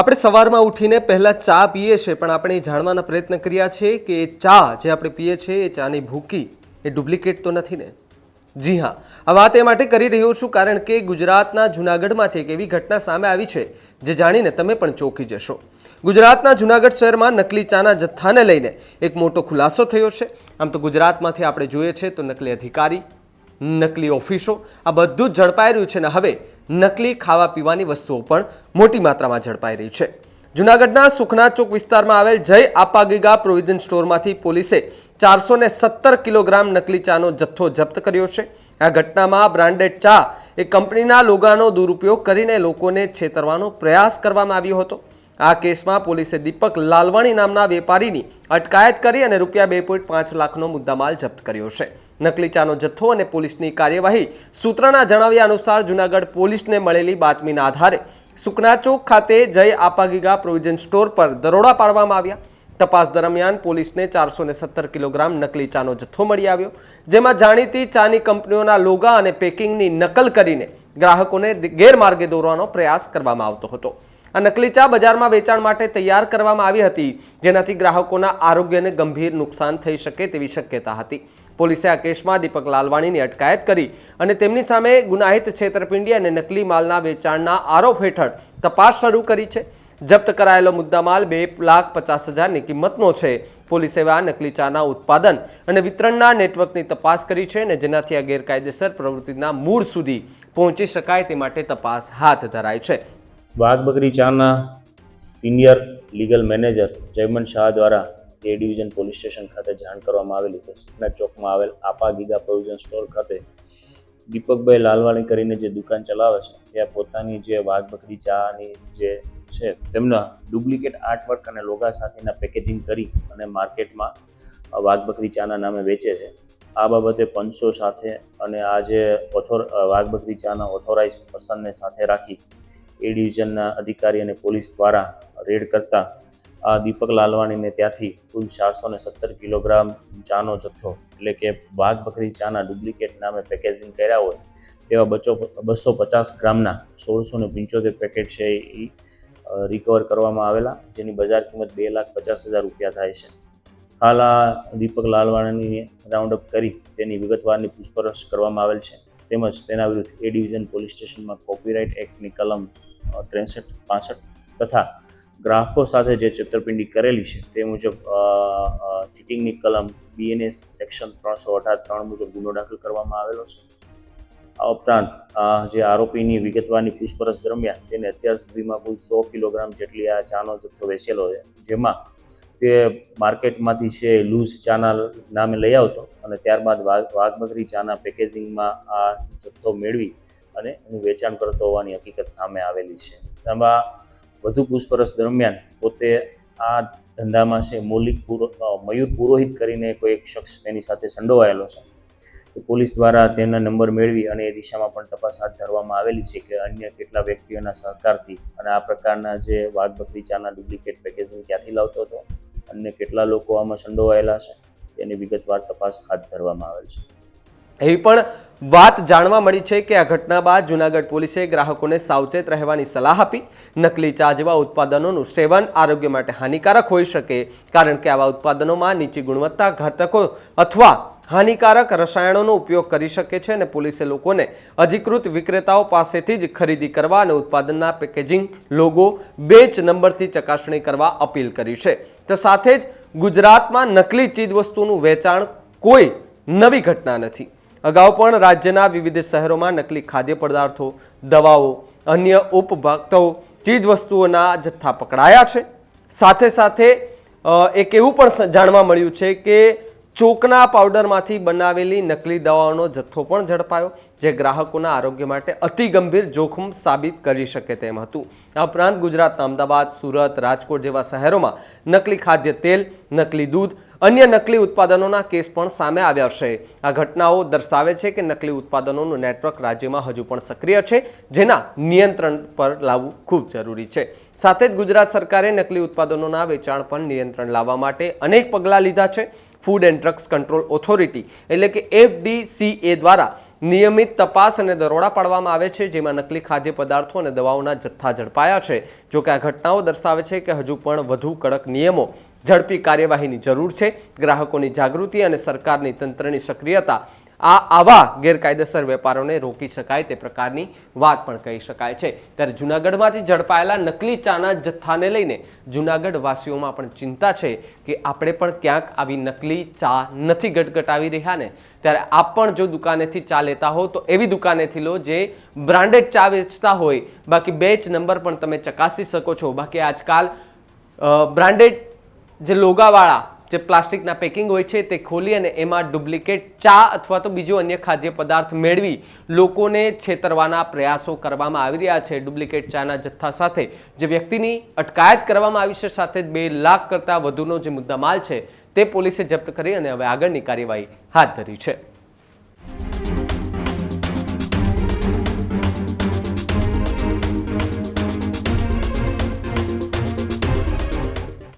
આપણે સવારમાં ઉઠીને પહેલાં ચા પીએ છીએ, પણ આપણે એ જાણવાના પ્રયત્ન કર્યા છે કે એ ચા જે આપણે પીએ છીએ એ ચાની ભૂકી, એ ડુપ્લિકેટ તો નથી ને? જી હા. આ વાત એ માટે કરી રહ્યો છું કારણ કે ગુજરાતના જૂનાગઢમાંથી એક એવી ઘટના સામે આવી છે, જે જાણીને તમે પણ ચોંકી જશો. ગુજરાતના જૂનાગઢ શહેરમાં નકલી ચાના જથ્થાને લઈને એક મોટો ખુલાસો થયો છે. આમ તો ગુજરાતમાંથી આપણે જોઈએ છે તો નકલી અધિકારી, નકલી ઓફિસો, આ બધું જ ઝડપાઈ રહ્યું છે ને હવે નકલી ખાવા પીવાની વસ્તુઓ પણ મોટી માત્રામાં ઝડપાઈ રહી છે. જૂનાગઢના સુખના ચોક વિસ્તારમાં આવેલ જય આપાગીગા પ્રોવિઝન સ્ટોરમાંથી પોલીસે ચારસો ને સત્તર કિલોગ્રામ નકલી ચાનો જથ્થો જપ્ત કર્યો છે. આ ઘટનામાં બ્રાન્ડેડ ચા એ કંપનીના લોગાનો દુરુપયોગ કરીને લોકોને છેતરવાનો પ્રયાસ કરવામાં આવ્યો હતો. આ કેસમાં પોલીસે દીપક લાલવાણી નામના વેપારીની અટકાયત કરી અને રૂપિયા બે પોઈન્ટ પાંચ લાખનો મુદ્દામાલ જપ્ત કર્યો છે. નકલી ચાનો જથ્થો અને પોલીસની કાર્યવાહી સૂત્રના જણાવ્યા અનુસાર જૂનાગઢ પોલીસને મળેલી બાતમીના આધારે સુકના ચોક ખાતે જય આપાગીગા પ્રોવિઝન સ્ટોર પર દરોડા પાડવામાં આવ્યા. તપાસ દરમિયાન પોલીસને ચારસો સત્તર કિલોગ્રામ નકલી ચાનો જથ્થો મળી આવ્યો, જેમાં જાણીતી ચાની કંપનીઓના લોગા અને પેકિંગની નકલ કરીને ગ્રાહકોને ગેરમાર્ગે દોરવાનો પ્રયાસ કરવામાં આવતો હતો. આ નકલી ચા બજારમાં વેચાણ માટે તૈયાર કરવામાં આવી હતી, જેનાથી ગ્રાહકોના આરોગ્યને ગંભીર નુકસાન થઈ શકે તેવી શક્યતા હતી. પોલીસે આ કેસમાં દીપક લાલવાણીની અટકાયત કરી અને તેમની સામે ગુનાહિત છેતરપિંડી અને નકલી માલના વેચાણના આરોપ હેઠળ તપાસ શરૂ કરી છે. જપ્ત કરાયેલો મુદ્દામાલ બે લાખ પચાસ હજારની કિંમતનો છે. પોલીસે આ નકલી ચાના ઉત્પાદન અને વિતરણના નેટવર્કની તપાસ કરી છે અને જેનાથી આ ગેરકાયદેસર પ્રવૃત્તિના મૂળ સુધી પહોંચી શકાય તે માટે તપાસ હાથ ધરાઈ છે. વાઘ ચાના senior legal manager Jayman Shah દ્વારા એ ડિવિઝન પોલીસ સ્ટેશન ખાતે જાણ કરવામાં આવેલી કે સુખના ચોકમાં આવેલ આપા ગીગા પ્રોવિઝન સ્ટોર ખાતે દીપકભાઈ લાલવાણી કરીને જે દુકાન ચલાવે છે, ત્યાં પોતાની જે વાઘ, બકરી ચાની જે છે, તેમના ડુપ્લિકેટ આર્ટવર્ક અને લોગા સાથેના પેકેજિંગ કરી અને માર્કેટમાં વાઘ, બકરી, ચાના નામે વેચે છે. આ બાબતે પંચો સાથે અને આ જે ઓથોર, વાઘ, બકરી, ચાના ઓથોરાઇઝ પર્સનને સાથે રાખી એ ડિવિઝનના અધિકારી અને પોલીસ દ્વારા રેડ કરતા આ દીપક લાલવાણીને ત્યાંથી કુલ ચારસો ને સત્તર કિલોગ્રામ ચાનો જથ્થો, એટલે કે વાઘ બકરી ચાના ડુપ્લિકેટ નામે પેકેજિંગ કર્યા હોય, તેવા બચો, બસો પચાસ ગ્રામના સોળસો ને પંચોતેર પેકેટ છે એ રિકવર કરવામાં આવેલા, જેની બજાર કિંમત બે લાખ પચાસ હજાર રૂપિયા થાય છે. હાલ આ દીપક લાલવાણીને રાઉન્ડ અપ કરી તેની વિગતવારની પૂછપરછ કરવામાં આવેલ છે. તેમજ તેના વિરુદ્ધ એ ડિવિઝન પોલીસ સ્ટેશનમાં કોપીરાઇટ એક્ટની કલમ ત્રેસઠ, પાસઠ તથા ગ્રાહકો સાથે જે છેતરપિંડી કરેલી છે, તે મુજબ ચીટિંગની કલમ બીએનએસ સેક્શન ત્રણસો અઢાર ત્રણ મુજબ ગુનો દાખલ કરવામાં આવેલો છે. આ ઉપરાંત જે આરોપીની વિગતવારની પૂછપરછ દરમિયાન તેને અત્યાર સુધીમાં કુલ સો કિલોગ્રામ જેટલી આ ચાનો જથ્થો વેચેલો છે. જેમાં તે માર્કેટમાંથી છે લૂઝ ચાના નામે લઈ આવતો અને ત્યારબાદ વાઘ વાઘ ચાના પેકેજિંગમાં આ જથ્થો મેળવી અને એનું વેચાણ કરતો હોવાની હકીકત સામે આવેલી છે. તેમાં વધુ પૂછપરછ દરમિયાન પોતે આ ધંધામાં છે, મૌલિક મયુર પુરોહિત કરીને કોઈ એક શખ્સ તેની સાથે સંડોવાયેલો છે. તો પોલીસ દ્વારા તેના નંબર મેળવી અને એ દિશામાં પણ તપાસ હાથ ધરવામાં આવેલી છે કે અન્ય કેટલા વ્યક્તિઓના સહકારથી અને આ પ્રકારના જે વાઘ બકરી ડુપ્લિકેટ પેકેજિંગ ક્યાંથી લાવતો હતો, અન્ય કેટલા લોકો આમાં સંડોવાયેલા છે, તેની વિગતવાર તપાસ હાથ ધરવામાં આવેલ છે. એવી પણ વાત જાણવા મળી છે કે આ ઘટના બાદ જૂનાગઢ પોલીસે ગ્રાહકોને સાવચેત રહેવાની સલાહ આપી. નકલી ચા જેવા ઉત્પાદનોનું સેવન આરોગ્ય માટે હાનિકારક હોઈ શકે, કારણ કે આવા ઉત્પાદનોમાં નીચી ગુણવત્તા ઘાતકો અથવા હાનિકારક રસાયણોનો ઉપયોગ કરી શકે છે અને પોલીસે લોકોને અધિકૃત વિક્રેતાઓ પાસેથી જ ખરીદી કરવા અને ઉત્પાદનના પેકેજિંગ, લોગો, બેચ નંબરથી ચકાસણી કરવા અપીલ કરી છે. તો સાથે જ ગુજરાતમાં નકલી ચીજવસ્તુનું વેચાણ કોઈ નવી ઘટના નથી. અગાઉ પણ રાજ્યના વિવિધ શહેરોમાં નકલી ખાદ્ય પદાર્થો, દવાઓ, અન્ય ઉપભોક્તાઓ ચીજવસ્તુઓના જથ્થા પકડાયા છે. સાથે સાથે એક એવું પણ જાણવા મળ્યું છે કે ચોકના પાવડરમાંથી બનાવેલી નકલી દવાઓનો જથ્થો પણ ઝડપાયો, જે ગ્રાહકોના આરોગ્ય માટે અતિ ગંભીર જોખમ સાબિત કરી શકે તેમ હતું. આ ઉપરાંત ગુજરાતના અમદાવાદ, સુરત, રાજકોટ જેવા શહેરોમાં નકલી ખાદ્ય તેલ, નકલી દૂધ, અન્ય નકલી ઉત્પાદનોના કેસ પણ સામે આવ્યા છે. આ ઘટનાઓ દર્શાવે છે કે નકલી ઉત્પાદનોનું નેટવર્ક રાજ્યમાં હજુ પણ સક્રિય છે, જેના નિયંત્રણ પર લાવવું ખૂબ જરૂરી છે. સાથે જ ગુજરાત સરકારે નકલી ઉત્પાદનોના વેચાણ પર નિયંત્રણ લાવવા માટે અનેક પગલાં લીધા છે. Food and drugs control authority એટલે કે એફડીસીએ દ્વારા નિયમિત તપાસ અને દરોડા પાડવામાં આવે છે, જેમાં નકલી ખાદ્ય પદાર્થો અને દવાઓના જથ્થા ઝડપાયા છે. જો કે આ ઘટનાઓ દર્શાવે છે કે હજુ પણ વધુ કડક નિયમો ઝડપી કાર્યવાહીની જરૂર છે. ગ્રાહકોની જાગૃતિ અને સરકારની તંત્રની સક્રિયતા આ આવા ગેરકાયદેસર વેપારોને રોકી શકાય તે પ્રકારની વાત પણ કહી શકાય છે. ત્યારે જૂનાગઢમાંથી ઝડપાયેલા નકલી ચાના જથ્થાને લઈને જૂનાગઢ વાસીઓમાં પણ ચિંતા છે કે આપણે પણ ક્યાંક આવી નકલી ચા નથી ગટગટાવી રહ્યા ને. ત્યારે આપ પણ જો દુકાનેથી ચા લેતા હો તો એવી દુકાનેથી લો જે બ્રાન્ડેડ ચા વેચતા હોય. બાકી બેચ નંબર પણ તમે ચકાસી શકો છો. બાકી આજકાલ બ્રાન્ડેડ જે લોગાવાળા જે પ્લાસ્ટિકના પેકિંગ હોય છે તે ખોલી અને એમાં ડુપ્લિકેટ ચા અથવા તો બીજો અન્ય ખાદ્ય પદાર્થ મેળવી લોકોને છેતરવાના પ્રયાસો કરવામાં આવી રહ્યા છે. ડુપ્લિકેટ ચાના જથ્થા સાથે જે વ્યક્તિની અટકાયત કરવામાં આવી છે સાથે બે લાખ કરતાં વધુનો જે મુદ્દામાલ છે તે પોલીસે જપ્ત કરી અને હવે આગળની કાર્યવાહી હાથ ધરી છે.